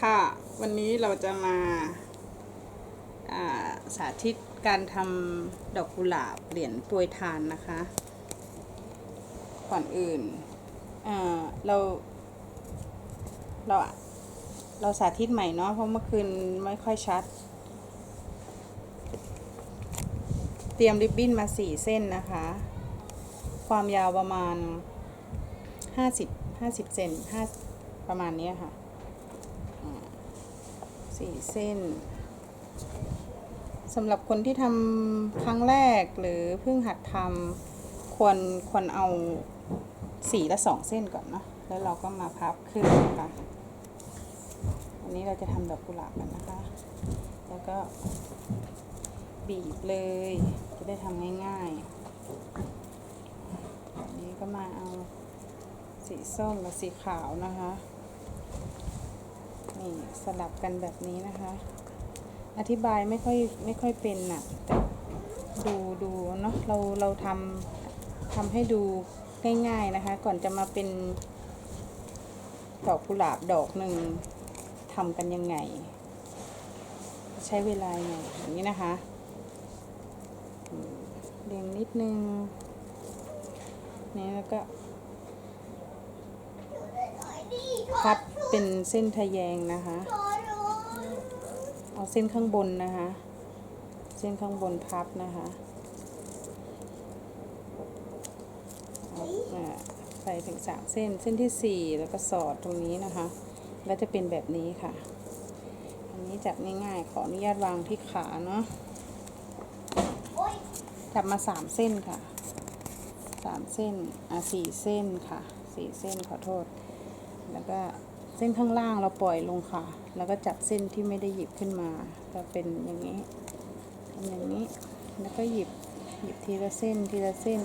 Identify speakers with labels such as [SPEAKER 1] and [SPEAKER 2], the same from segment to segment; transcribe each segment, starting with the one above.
[SPEAKER 1] ค่ะ วันนี้เราจะมาาสาธิตการทำดอกกุหลาบเหรียญปรยทานนะคะ ก่อนอื่นเราเราเราสาธิตใหม่เนาะเพราะเมื่อคืนไม่ค่อยชัด เตรียมริบบิ้นมาสี่เส้นนะคะ ความยาวประมาณห้าสิบห้าสิบเซนห้าประมาณนี้ค่ะ สี่เส้นสำหรับคนที่ทำครั้งแรกหรือเพิ่งหัดทำควรควรเอาสีละสองเส้นก่อนเนาะแล้วเราก็มาพับขึ้นนะคะวันนี้เราจะทำดอกกุหลาบกันนะคะ แล้วก็บีบเลยจะได้ทำง่ายๆอันนี้ก็มาเอาสีส้มกับสีขาวนะคะ นี่สลับกันแบบนี้นะคะ อธิบายไม่ค่อยไม่ค่อยเป็นน่ะแต่ดูดูเนาะเราเราทำทำให้ดูง่ายๆนะคะ ก่อนจะมาเป็นดอกกุหลาบดอกหนึ่งทำกันยังไง ใช้เวลาไงอย่างนี้นะคะเรียงนิดนึงนี่แล้วก็พับ เป็นเส้นทะแยงนะคะ เอาเส้นข้างบนนะคะ เส้นข้างบนพับนะคะใส่ถึงสามเส้นเส้นที่สี่แล้วก็สอดตรงนี้นะคะ แล้วจะเป็นแบบนี้ค่ะ อันนี้จับง่ายๆ ขออนุญาตวางที่ขาเนาะจับมาสามเส้นค่ะสามเส้น อะสี่เส้นค่ะสี่เส้นขอโทษ แล้วก็ เส้นข้างล่างเราปล่อยลงค่ะ แล้วก็จับเส้นที่ไม่ได้หยิบขึ้นมาก็เป็นอย่างนี้ทำอย่างนี้ แล้วก็หยิบหยิบทีละเส้นทีละเส้น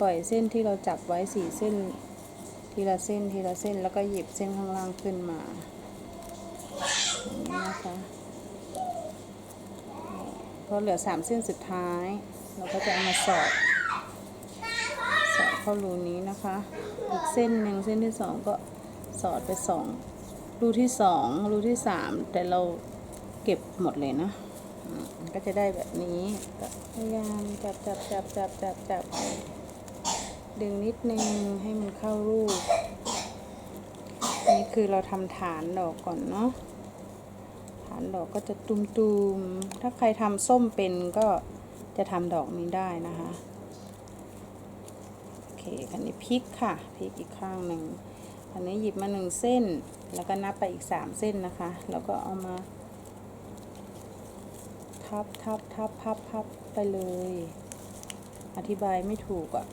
[SPEAKER 1] ปล่อยเส้นที่เราจับไว้สี่เส้น ทีละเส้นทีละเส้น แล้วก็หยิบเส้นข้างล่างขึ้นมาอย่างนี้นะคะพอเหลือสามเส้นสุดท้าย เราก็จะเอามาสอดสอดเข้ารูนี้นะคะ อีกเส้นหนึ่งเส้นที่สองก็ สอดไปสองรูที่สองรูที่สามแต่เราเก็บหมดเลยนะก็จะได้แบบนี้พยายามจับจับจับจับจับจับดึงนิดนึงให้มันเข้ารูป นี่คือเราทำฐานดอกก่อนเนาะฐานดอกก็จะตุมๆถ้าใครทำส้มเป็นก็จะทำดอกนี้ได้นะคะ โอเคคันนี้พลิกค่ะพลิกอีกข้างหนึ่ง คันนี้หยิบมาหนึ่งเส้น แล้วก็นับไปอีกสามเส้นนะคะ แล้วก็เอามา ทับทับทับพับพับไปเลย อธิบายไม่ถูกอะ่ะ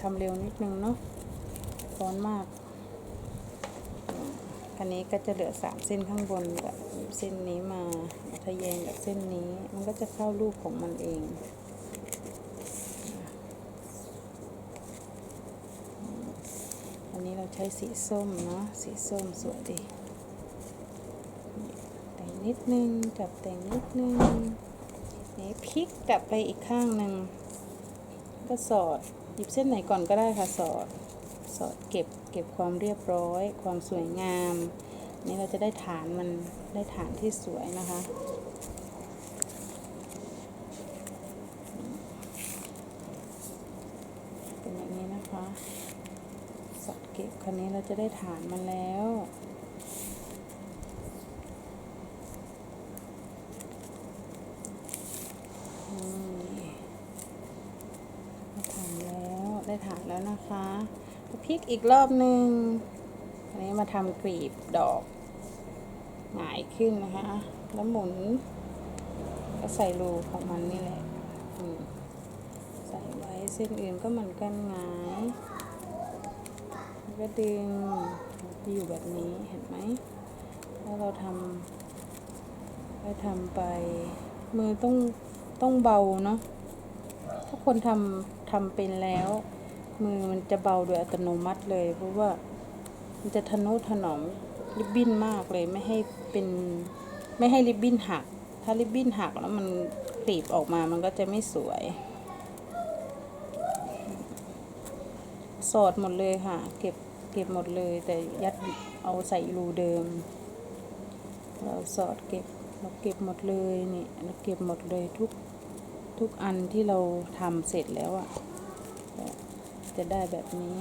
[SPEAKER 1] ทำเร็วนิดนึงเนาะร้อนมาก อันนี้ก็จะเหลือสามเส้นข้างบนกับหยิบเส้นนี้มาทะแยงกับเส้นนี้ มันก็จะเข้ารูปของมันเอง อันนี้เรา ใช้สีส้มเนาะสีส้มสวยดีแต่งนิดนึงจับแต่งนิดนึงนี่พลิกกลับไปอีกข้างหนึ่งก็สอดหยิบเส้นไหนก่อนก็ได้ค่ะสอดสอดเก็บเก็บความเรียบร้อย ความสวยงาม นี่เราจะได้ฐานมันได้ฐานที่สวยนะคะ เป็นอย่างนี้นะคะ ส อดเก็บคันนี้เราจะได้ฐานมันแล้ว ฐานแล้วได้ฐานแล้วนะคะพลิกอีกรอบหนึ่งอันนี้มาทำกลีบดอกหงายขึ้นนะคะ แล้วหมุนก็ใส่รูของมันนี่แหละใส่ไว้เส้นอื่นก็เหมือนกันหงาย ก็ดึงอยู่แบบนี้เห็นไหมแล้วเราทำเราทำไป มือต้องต้องเบาเนาะถ้าคนทำทำเป็นแล้ว มือมันจะเบาโดยอัตโนมัติเลย เพราะว่ามันจะทะนุถนอมริบบิ้นมากเลยไม่ให้เป็นไม่ให้ริบบิ้นหัก ถ้าริบบิ้นหักแล้วมันกลีบออกมามันก็จะไม่สวย สอดหมดเลยค่ะ เก็บ เก็บหมดเลย แต่ยัดเอาใส่รูเดิม เราสอดเก็บเราเก็บหมดเลยนี่เราเก็บหมดเลยทุกทุกอันที่เราทำเสร็จแล้วอะ่ะจะได้แบบนี้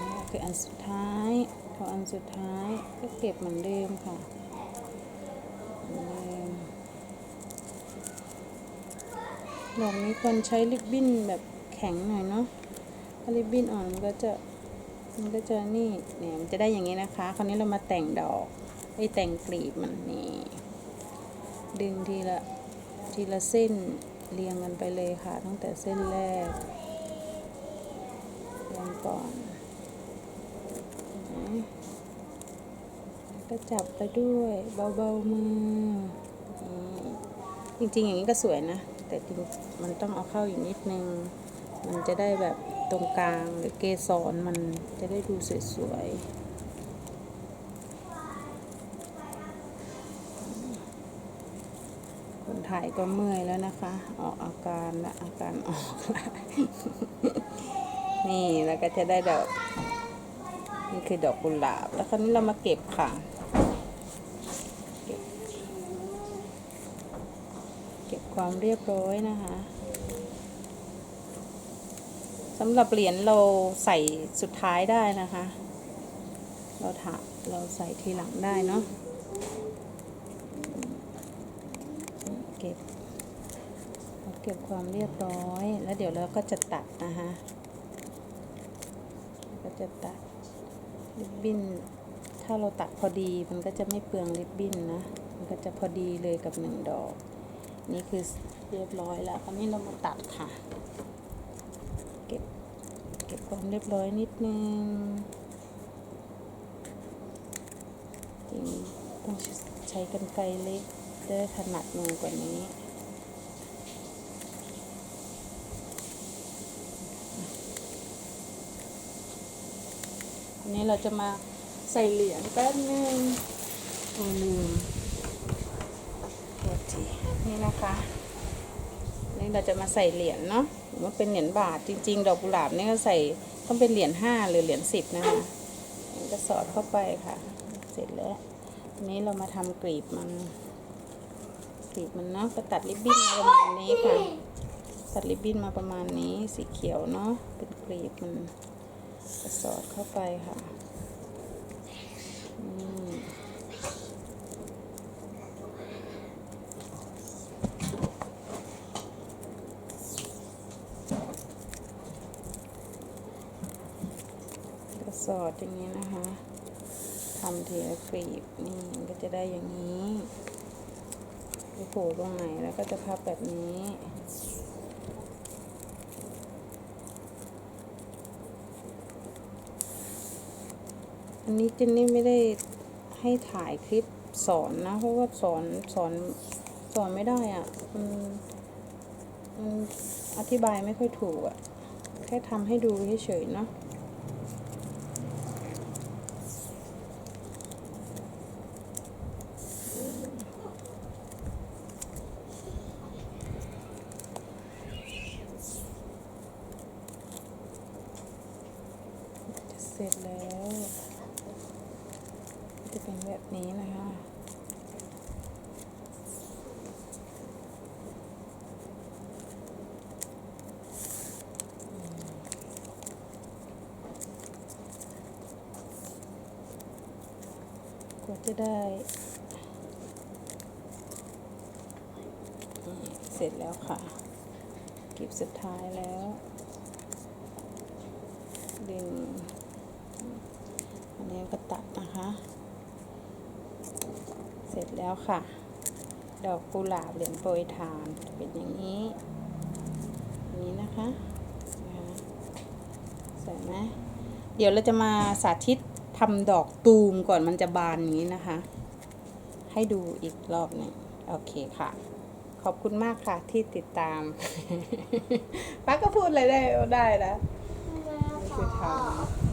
[SPEAKER 1] นี่คืออันสุดท้ายพออันสุดท้ายก็เก็บเหมือนเดิมค่ะหมือนเดิมดอกนี้ควรใช้ริบบิ้นแบบ แข็งหน่อยเนาะถ้าริบบิ้นอ่อนมันก็จะมันก็จะนี่เนี่ยมันจะได้อย่างนี้นะคะ คราวนี้เรามาแต่งดอกไอแต่งกลีบมันนี่ดึงทีละทีละเส้นเรียงกันไปเลยค่ะ ตั้งแต่เส้นแรกเรียงก่อนนไหมก็จับไปด้วยเบาๆมือจริงๆอย่างนี้ก็สวยนะ แต่จริงมันต้องเอาเข้าอีกนิดนึง มันจะได้แบบตรงกลางหรือเกสรมันจะได้ดูสวยๆ คนถ่ายก็เมื่อยแล้วนะคะ ออกอาการละอาการออกละนี่แล้วก็จะได้ดอกนี่คือดอกกุหลาบ แล้วคราวนี้เรามาเก็บค่ะเก็บความเรียบร้อยนะคะ สำหรับเหรียญเราใส่สุดท้ายได้นะคะ เราถาเราใส่ทีหลังได้เนาะเก็บเราเก็บความเรียบร้อย แล้วเดี๋ยวเราก็จะตัดนะคะก็จะตัดริบบิ้น ถ้าเราตัดพอดีมันก็จะไม่เปลืองริบบิ้นนะ มันก็จะพอดีเลยกับหนึ่งดอก นี่คือเรียบร้อยแล้วคราวนี้เรามาตัดค่ะ ความเรียบร้อยนิดนึงจริงต้องใช้กันไกรเล็กจะได้ถนัดมือกว่านี้อันนี้เราจะมาใส่เหรียญแป๊บนึงโอ้ลืมโทษทีนี่นะคะ นี่เราจะมาใส่เหรียญเนาะ รือว่าเป็นเหรียญบาทจริง ๆ ดอกกุหลาบนี่ก็ใส่ต้องเป็นเหรียญห้าหรือเหรียญสิบนะคะมันก็สอดเข้าไปค่ะ เสร็จแล้วทีนี้เรามาทำกลีบมันกลีบมันเนาะก็ตัดริบบิ้นมาประมาณนี้ค่ะ ตัดริบบิ้นมาประมาณนี้สีเขียวเนาะเป็นกลีบมันก็สอดเข้าไปค่ะ อืม สอดอย่างนี้นะคะทำทีละกรีบนี่มันก็จะได้อย่างนี้ไปโผล่ตรงไหนแล้วก็จะพับแบบนี้อันนี้เจนนี่ไม่ได้ให้ถ่ายคลิปสอนนะ เพราะว่าสอนสอนสอนไม่ได้อะ่ะมันมันอธิบายไม่ค่อยถูกอะ่ะ แค่ทำให้ดูเฉยๆเนาะ จะเสร็จแล้ว จะเป็นแบบนี้นะคะ กว่า จะได้ เสร็จแล้วค่ะกลีบสุดท้ายแล้ว ดึง อันนี้ก็ตัดนะคะ เสร็จแล้วค่ะ ดอกกุหลาบเหรียญโปรยทานเป็นอย่างนี้ นี้นะคะนะคะสวยไหมเดี๋ยวเราจะมาสาธิต ทำดอกตูมก่อนมันจะบานอย่างนี้นะคะ ให้ดูอีกรอบหนึ่งโอเคค่ะ ขอบคุณมากค่ะที่ติดตาม ป้าก็พูดอะไรได้ได้แล้วนี่คือทำ